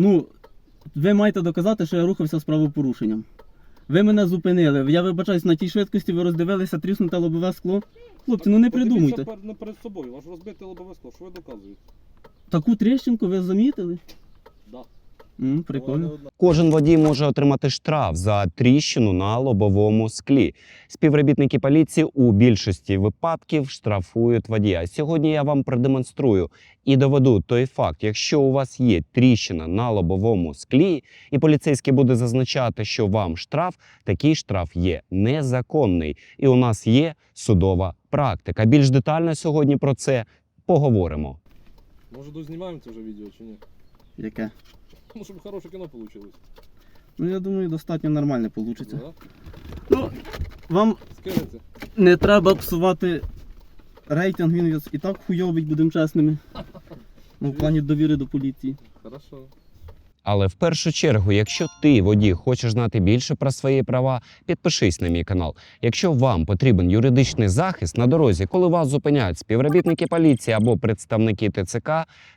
Ну, ви маєте доказати, що я рухався з правопорушенням. Ви мене зупинили. Я вибачаюсь, на тій швидкості ви роздивилися тріснуте лобове скло. Хлопці, ну не Подивіться придумуйте. пер- Не перед собою, ваш розбите лобове скло, що ви доказуєте? Таку тріщинку ви замітили? Да. М, прикольно. Кожен водій може отримати штраф за тріщину на лобовому склі. Співробітники поліції у більшості випадків штрафують водія. Сьогодні я вам продемонструю і доведу той факт, якщо у вас є тріщина на лобовому склі, і поліцейський буде зазначати, що вам штраф, такий штраф є незаконний. І у нас є судова практика. Більш детально сьогодні про це поговоримо. Може дознімаємо це вже відео чи ні? Яке? Ну, щоб хороше кіно вийшло. Ну я думаю, достатньо нормально вийде. Да? Ну, вам Скажете. не треба псувати рейтинг, він і так хуйовить, будемо чесними. Ну, в плані довіри до поліції. Хорошо. Але в першу чергу, якщо ти, водій, хочеш знати більше про свої права, підпишись на мій канал. Якщо вам потрібен юридичний захист на дорозі, коли вас зупиняють співробітники поліції або представники ТЦК,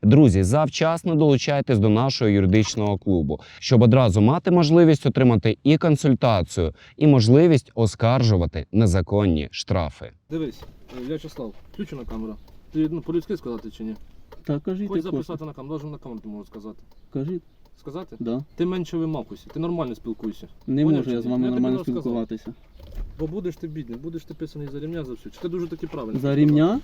друзі, завчасно долучайтесь до нашого юридичного клубу, щоб одразу мати можливість отримати і консультацію, і можливість оскаржувати незаконні штрафи. Дивись, В'ячеслав, включена камера. Ти ну, по-людськи сказати чи ні? Так, кажіть, Хоч записати на камеру, навіть на камеру можеш сказати. Кажіть, Сказати? да. Ти менше вимахуйся, ти нормально спілкуйся. Не Поняв можу чи я з ні? вами Я тобі нормально розказав. спілкуватися. Бо будеш ти бідний, будеш ти писаний за рівня за все. Чи ти дуже таки правильно? За рівня?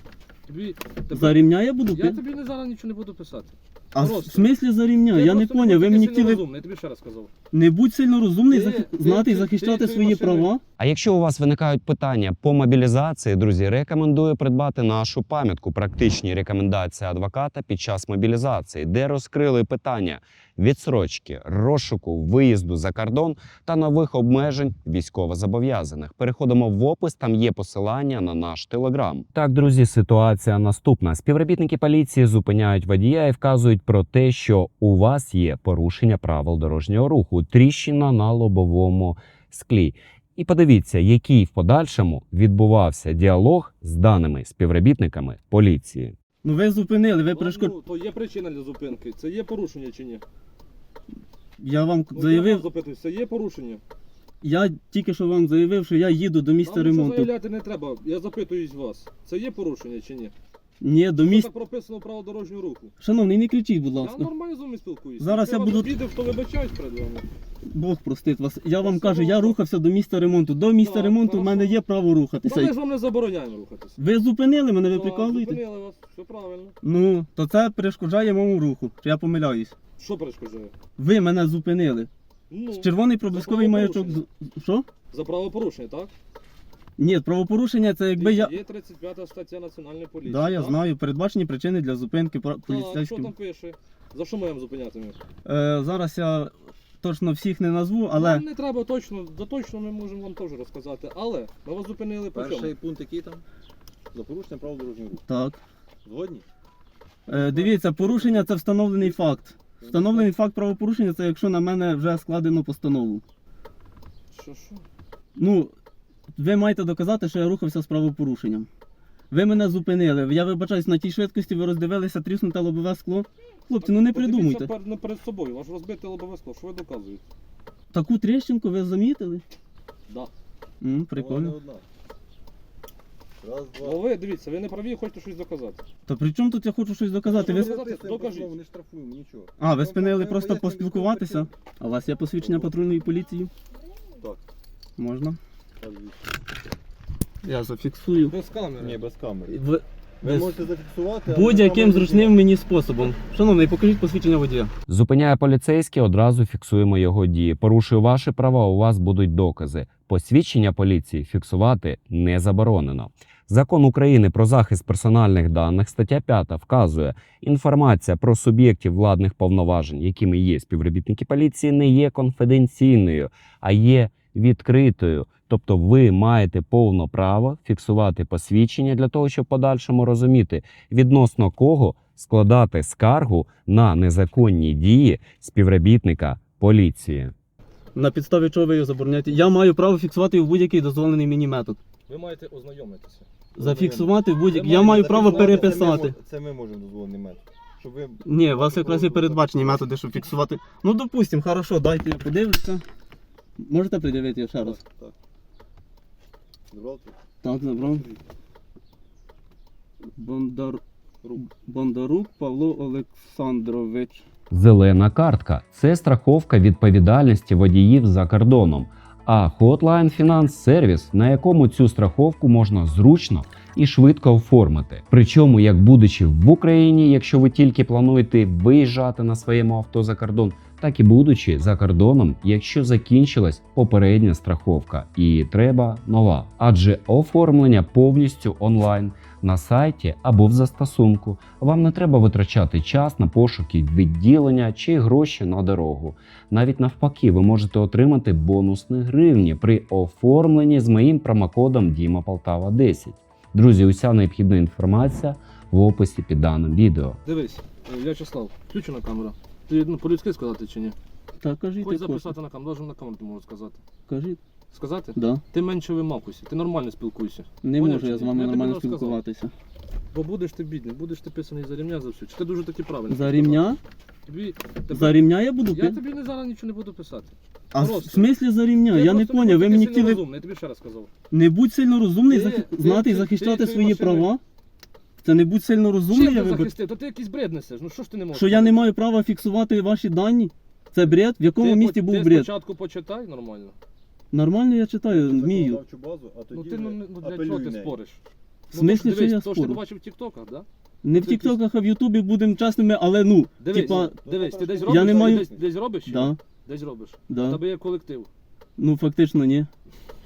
Тобі, тебе- За рівня я буду Я пити? тобі не зараз нічого не буду писати. А в просто. смислі за рівня? Ти Я не просто поняв. Ви мені хотіли розумний, я тобі ще раз сказав. не будь сильно розумний, Ти- захи- ти- знати і ти- захищати ти- ти свої машини- права. А якщо у вас виникають питання по мобілізації, друзі, рекомендую придбати нашу пам'ятку практичні рекомендації адвоката під час мобілізації, де розкрили питання відсрочки, розшуку, виїзду за кордон та нових обмежень військовозобов'язаних. Переходимо в опис. Там є посилання на наш телеграм. Так, друзі, ситуація наступна. Співробітники поліції зупиняють водія і вказують про те, що у вас є порушення правил дорожнього руху, тріщина на лобовому склі. І подивіться, який в подальшому відбувався діалог з даними співробітниками поліції. Ну ви зупинили, ви Ну, перешкод... ну, то є причина для зупинки. Це є порушення чи ні? Я вам Ну, я заявив, вас запитую, це є порушення? я тільки що вам заявив, що я їду до місця Нам нічого ремонту. заявляти не треба. Я запитуюсь вас. Це є порушення чи ні? Ні, до місця. так прописано право дорожнього руху? Шановний, не кричіть, будь Я ласка. нормально з вами спілкуюся. Зараз я буду- обідав, то вибачаюсь перед вами. Бог простить вас. Я вам кажу, я рухався до місця ремонту. До місця Так, ремонту в хорошо. мене є право Та рухатися. ми ж вам не забороняємо рухатися. Ви зупинили мене, ви Так, прикалуєте? Зупинили вас, все правильно. Ну, то це перешкоджає моєму руху. Чи я помиляюсь? Що перешкоджає? Ви мене зупинили. Ну, Червоний проблисковий маячок. з- Що? за правопорушення, так? Ні, правопорушення це якби я. Є 35 стаття Національної поліції. Да, я так? знаю. Передбачені причини для зупинки пра- Так, що поліцейським. там пише? За що ми вам зупинятимемо? Е, зараз я точно всіх не назву, але Нам не треба точно, за точно ми можемо вам теж розказати. Але ми вас зупинили по чому? Пункт який там? За порушення правил дорожнього руху. так. Згодні? Е, дивіться, порушення це встановлений факт. Встановлений факт правопорушення це якщо на мене вже складено постанову. Що, що? Ну, ви маєте доказати, що я рухався з правопорушенням. Ви мене зупинили. Я вибачаюсь, на тій швидкості ви роздивилися тріснуте лобове скло. Хлопці, ну не Подивіться придумуйте. пер- не перед собою, ваш розбите лобове скло, що ви доказуєте? Таку тріщинку ви замітили? Да. М, Вона не прикольно. одна. Раз, два. ви, дивіться, ви не праві, хочете щось доказати. То при чому тут я хочу щось доказати? Ви... Ну, с-. Докажіть. Не штрафуємо, нічого. А, ви спинили просто поспілкуватися? А у вас є посвідчення патрульної поліції? Так. Можна. Я зафіксую. Без камери. Ні, без камери. В... Ви без- можете зафіксувати. але Будь-яким зручним мені способом. Шановний, покажіть посвідчення водія. Зупиняє поліцейський, одразу фіксуємо його дії. Порушує ваші права, у вас будуть докази. Посвідчення поліції фіксувати не заборонено. Закон України про захист персональних даних, стаття 5 вказує, інформація про суб'єктів владних повноважень, якими є співробітники поліції, не є конфіденційною, а є відкритою. Тобто ви маєте повне право фіксувати посвідчення для того, щоб в подальшому розуміти, відносно кого складати скаргу на незаконні дії співробітника поліції. На підставі чого ви його забороняєте? Я маю право фіксувати його в будь-який дозволений мені метод. Ви маєте ознайомитися. Зафіксувати в будь-який. Я маю право переписати. Це ми, можемо дозволити метод. щоб ви... Ні, у вас якраз і передбачені методи, щоб фіксувати. Ну, допустим, хорошо, дайте я подивлюся. Можете придивити ще раз? Так, так. Забрав? Так, забрав. Бондар... Бондарук Павло Олександрович. Зелена картка це страховка відповідальності водіїв за кордоном. А Hotline Finance сервіс, на якому цю страховку можна зручно і швидко оформити. Причому, як будучи в Україні, якщо ви тільки плануєте виїжджати на своєму авто за кордон, так і будучи за кордоном, якщо закінчилась попередня страховка і треба нова. Адже оформлення повністю онлайн на сайті або в застосунку. Вам не треба витрачати час на пошуки відділення чи гроші на дорогу. Навіть навпаки, ви можете отримати бонусні гривні при оформленні з моїм промокодом Діма Полтава 10. Друзі, уся необхідна інформація в описі під даним відео. Дивись, е, В'ячеслав, включена камера. Ти ну, по-людськи сказати чи ні? Так, кажіть, Хоч записати на камеру, должен на камеру ти можу сказати. Кажіть. Сказати? Да. Ти менше вимахуйся, ти нормально спілкуйся. Не Поняв можу чи я з ні? вами Я тобі нормально розказав. спілкуватися. Бо будеш ти бідний, будеш ти писаний за рівня за все. Чи ти дуже таки правильно? За рівня? Тобі, тебе- За рівня я буду Я пити? тобі не зараз нічого не буду писати. А в просто. смислі за рівня? Я не поняв. Ви мені хотіли я тобі ще раз сказав. не будь сильно розумний, Ти- захи- ти- знати і ти- захищати ти свої машиною- права. Це не будь сильно розумний, Чим я ти вибачаю. захистив? Та ти якийсь бред несеш. Ну що ж ти не можеш? Що я не маю права фіксувати ваші дані? Це бред? В якому Ти місті був ти бред? спочатку почитай нормально. Нормально я читаю, вмію. Законодавчу базу, а Ну ти ну, ну для чого ти спориш? В смислі, ну, що дивись, я то, що ти спорю? бачив в тіктоках, да? Не в Це Тіктоках, а в Ютубі будемо чесними, але ну, Дивись, типа, дивись, ти десь Я робиш, не маю- десь, десь робиш? да, Десь робиш. У да. тебе є колектив. Ну фактично ні.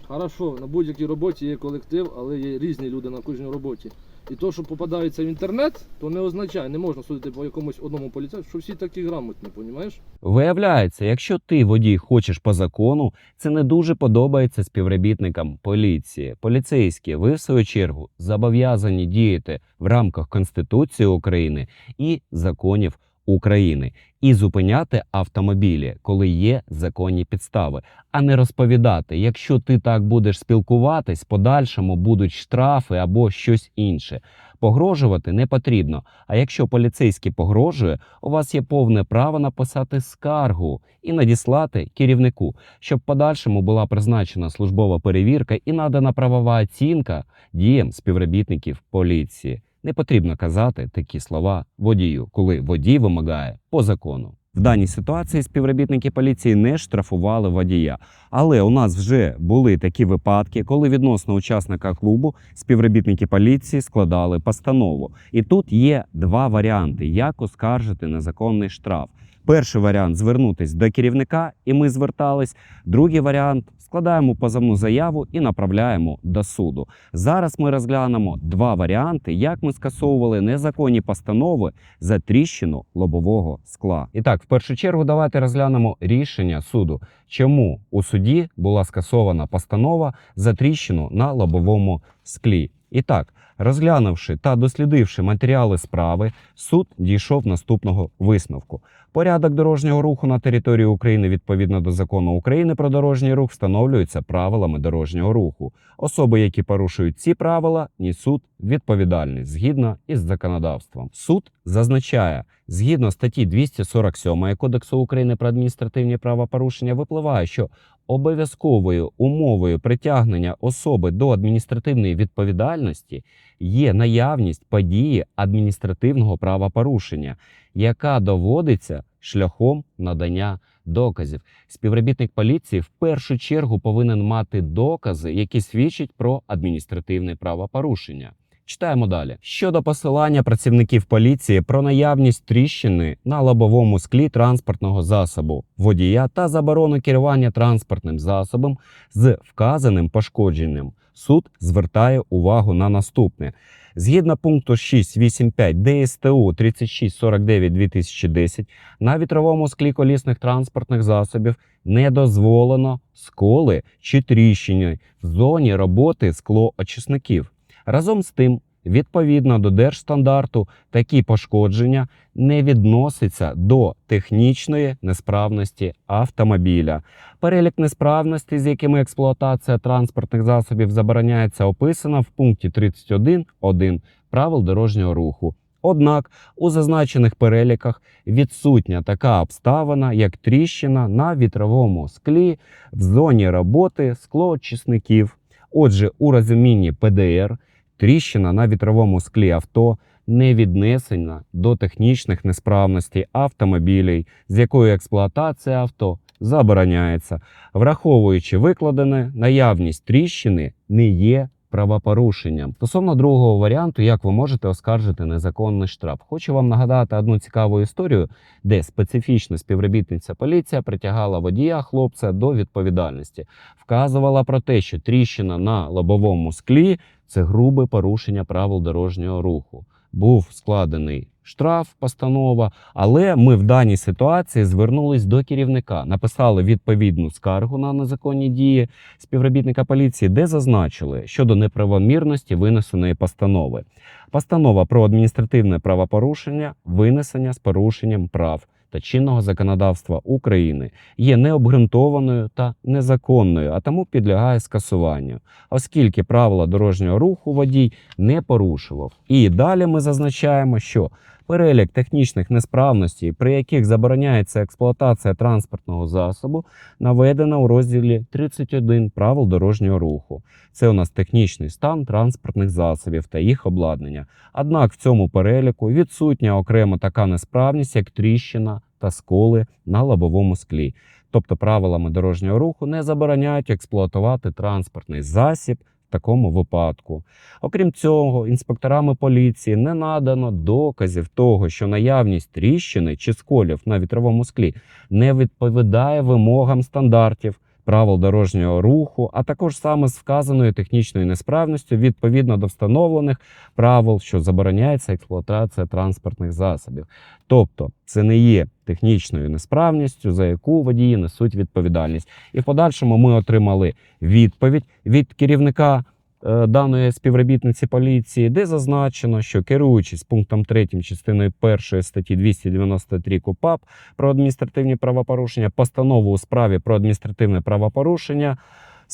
Хорошо, на будь-якій роботі є колектив, але є різні люди на кожній роботі. І то, що попадається в інтернет, то не означає, не можна судити по якомусь одному поліцейському, що всі такі грамотні, понімаєш? Виявляється, якщо ти водій хочеш по закону, це не дуже подобається співробітникам поліції. Поліцейські, ви в свою чергу зобов'язані діяти в рамках Конституції України і законів України і зупиняти автомобілі, коли є законні підстави, а не розповідати, якщо ти так будеш спілкуватись, подальшому будуть штрафи або щось інше. Погрожувати не потрібно. А якщо поліцейський погрожує, у вас є повне право написати скаргу і надіслати керівнику, щоб подальшому була призначена службова перевірка і надана правова оцінка діям співробітників поліції. Не потрібно казати такі слова водію, коли водій вимагає по закону. В даній ситуації співробітники поліції не штрафували водія. Але у нас вже були такі випадки, коли відносно учасника клубу співробітники поліції складали постанову. І тут є два варіанти, як оскаржити незаконний штраф. Перший варіант звернутися до керівника, і ми звертались. Другий варіант складаємо позовну заяву і направляємо до суду. Зараз ми розглянемо два варіанти, як ми скасовували незаконні постанови за тріщину лобового скла. І так, в першу чергу, давайте розглянемо рішення суду, чому у суді була скасована постанова за тріщину на лобовому склі. І так, розглянувши та дослідивши матеріали справи, суд дійшов наступного висновку. Порядок дорожнього руху на території України відповідно до закону України про дорожній рух встановлюється правилами дорожнього руху. Особи, які порушують ці правила, несуть відповідальність згідно із законодавством. Суд зазначає, згідно статті 247 Кодексу України про адміністративні правопорушення, випливає, що обов'язковою умовою притягнення особи до адміністративної відповідальності є наявність події адміністративного правопорушення, яка доводиться шляхом надання доказів. Співробітник поліції в першу чергу повинен мати докази, які свідчать про адміністративне правопорушення. Читаємо далі. Щодо посилання працівників поліції про наявність тріщини на лобовому склі транспортного засобу водія та заборону керування транспортним засобом з вказаним пошкодженням, суд звертає увагу на наступне. Згідно пункту 6.8.5 ДСТУ 3649-2010 на вітровому склі колісних транспортних засобів не дозволено сколи чи тріщини в зоні роботи склоочисників. Разом з тим, відповідно до держстандарту, такі пошкодження не відносяться до технічної несправності автомобіля. Перелік несправностей, з якими експлуатація транспортних засобів забороняється, описано в пункті 31.1 правил дорожнього руху. Однак у зазначених переліках відсутня така обставина, як тріщина на вітровому склі в зоні роботи склоочисників. Отже, у розумінні ПДР тріщина на вітровому склі авто не віднесена до технічних несправностей автомобілів, з якою експлуатація авто забороняється, враховуючи викладене, наявність тріщини не є правопорушенням. Стосовно другого варіанту, як ви можете оскаржити незаконний штраф, хочу вам нагадати одну цікаву історію, де специфічна співробітниця поліція притягала водія хлопця до відповідальності, вказувала про те, що тріщина на лобовому склі це грубе порушення правил дорожнього руху. Був складений штраф, постанова, але ми в даній ситуації звернулись до керівника, написали відповідну скаргу на незаконні дії співробітника поліції, де зазначили щодо неправомірності винесеної постанови. Постанова про адміністративне правопорушення винесення з порушенням прав та чинного законодавства України є необґрунтованою та незаконною, а тому підлягає скасуванню, оскільки правила дорожнього руху водій не порушував. І далі ми зазначаємо, що перелік технічних несправностей, при яких забороняється експлуатація транспортного засобу, наведено у розділі 31 правил дорожнього руху. Це у нас технічний стан транспортних засобів та їх обладнання. Однак в цьому переліку відсутня окремо така несправність, як тріщина та сколи на лобовому склі. Тобто правилами дорожнього руху не забороняють експлуатувати транспортний засіб такому випадку. Окрім цього, інспекторами поліції не надано доказів того, що наявність тріщини чи сколів на вітровому склі не відповідає вимогам стандартів. Правил дорожнього руху, а також саме з вказаною технічною несправністю відповідно до встановлених правил, що забороняється експлуатація транспортних засобів. Тобто, це не є технічною несправністю, за яку водії несуть відповідальність. І в подальшому ми отримали відповідь від керівника е, даної співробітниці поліції, де зазначено, що керуючись пунктом 3 частиною 1 статті 293 КУПАП про адміністративні правопорушення, постанову у справі про адміністративне правопорушення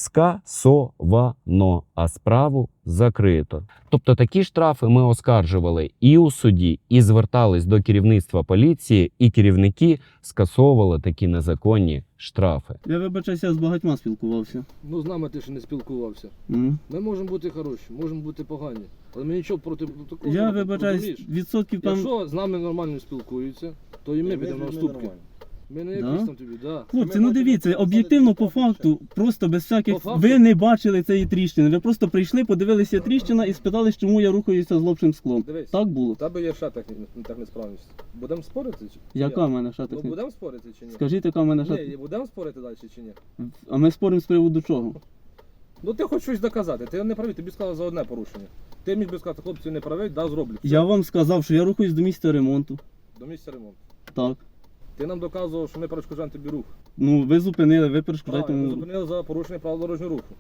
скасовано, а справу закрито. Тобто такі штрафи ми оскаржували і у суді, і звертались до керівництва поліції, і керівники скасовували такі незаконні штрафи. Я вибачаюся, я з багатьма спілкувався. Ну з нами ти ще не спілкувався. М. Ми можемо бути хороші, можемо бути погані. Але ми нічого проти такого. Я вибачаюсь, відсотків там. Якщо з нами нормально спілкуються, то і ми підемо на уступки. Ми не Да? якісь там тобі, да. Хлопці, Ми ну дивіться, об'єктивно по факти, факту, просто без всяких. По факту? Ви не бачили цієї тріщини. Ви просто прийшли, подивилися тріщина і спитали, чому я рухаюся з лобшим склом. Дивись, Так було. у тебе є ще техні- так несправність. Будемо спорити? Чи? чи Яка як? в мене Ну, шатик? будемо спорити чи ні? Скажіть, яка в мене Ні, будемо спорити далі чи ні? А ми споримо з приводу чого? Ну ти хочеш щось доказати, ти не правий, тобі сказали за одне порушення. Ти міг би сказати, хлопці не правий, да, зроблю. Я вам сказав, що я рухаюсь до місця ремонту. До місця ремонту. Так. Ти нам доказував, що ми перешкоджаємо тобі рух. Ну, ви зупинили, ви перешкоджаєте. Правильно, ми мені. зупинили за порушення правил дорожнього руху.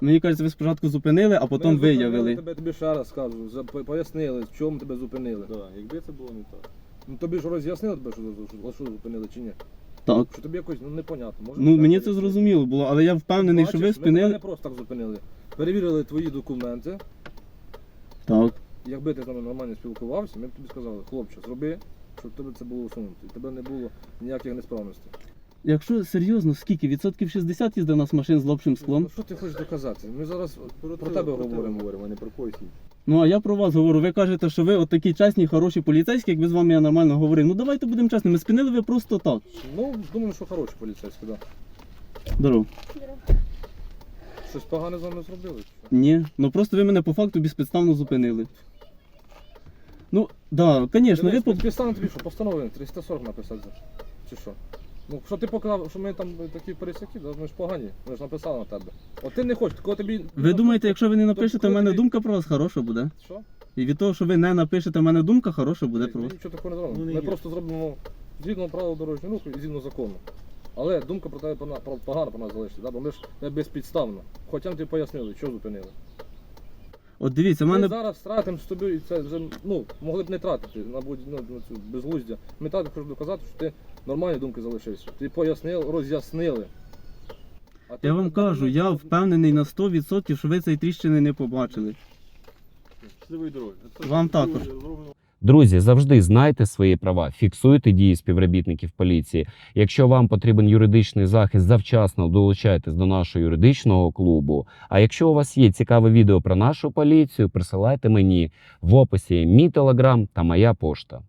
Мені кажуть, ви спочатку зупинили, а потім Ми зупинили виявили. Тебе, тобі ще раз скажу, за- по- пояснили, в чому тебе зупинили. Да, якби це було не так. Ну тобі ж роз'яснили тебе, що, що, що зупинили чи ні? Так. Що тобі якось ну, непонятно. Може, Ну мені це пояснити? зрозуміло було, але я впевнений, що ви Бачиш, Ми тебе спинили. не просто так зупинили. Перевірили твої документи. Так. Якби ти з нами нормально спілкувався, ми б тобі сказали, хлопче, зроби, щоб тебе це було усунуто. І тебе не було ніяких несправностей. Якщо серйозно, скільки? Відсотків 60 їздить у нас машин з лобшим склом. Ну що ти хочеш доказати? Ми зараз про, тебе тебе про говоримо. говоримо, а не про когось іншого. Ну а я про вас говорю. Ви кажете, що ви от такі чесні, хороші поліцейські, якби з вами я нормально говорив. Ну давайте будемо чесними. Спинили ви просто так. Ну, думаю, що хороші поліцейські, да. Здорово. Щось погане з вами зробили? Ні. Ну просто ви мене по факту безпідставно зупинили. Ну, да, звісно, ви по. підписали тобі, що постанови 340 написати. Чи що? Ну, що ти показав, що ми там такі пересяки, да? ми ж погані, ми ж написали на тебе. От ти не хочеш, коли тобі. Ви думаєте, якщо ви не напишете, в мене тобі- думка про вас хороша буде. Що? І від того, що ви не напишете, в мене думка хороша буде про Ми вас. нічого такого не зробимо. Ну, не Ми є. просто зробимо згідно правил дорожнього руху і згідно закону. Але думка про тебе пона- про- погана про нас залишиться, да? бо ми ж не безпідставно. Хоча б тобі пояснили, що зупинили. От дивіться, в Ми мене. зараз втратимо з тобою, це вже ну, могли б не тратити на, будь- ну, на цю безглуздя. Ми так хочу доказати, що ти нормальні думки залишився. Ти пояснив, роз'яснили. А ти Я вам кажу, я впевнений на 100%, що ви цієї тріщини не побачили. Щасливої дороги. Вам також. Зроблено Друзі, завжди знайте свої права, фіксуйте дії співробітників поліції. Якщо вам потрібен юридичний захист, завчасно долучайтесь до нашого юридичного клубу. А якщо у вас є цікаве відео про нашу поліцію, присилайте мені в описі мій телеграм та моя пошта.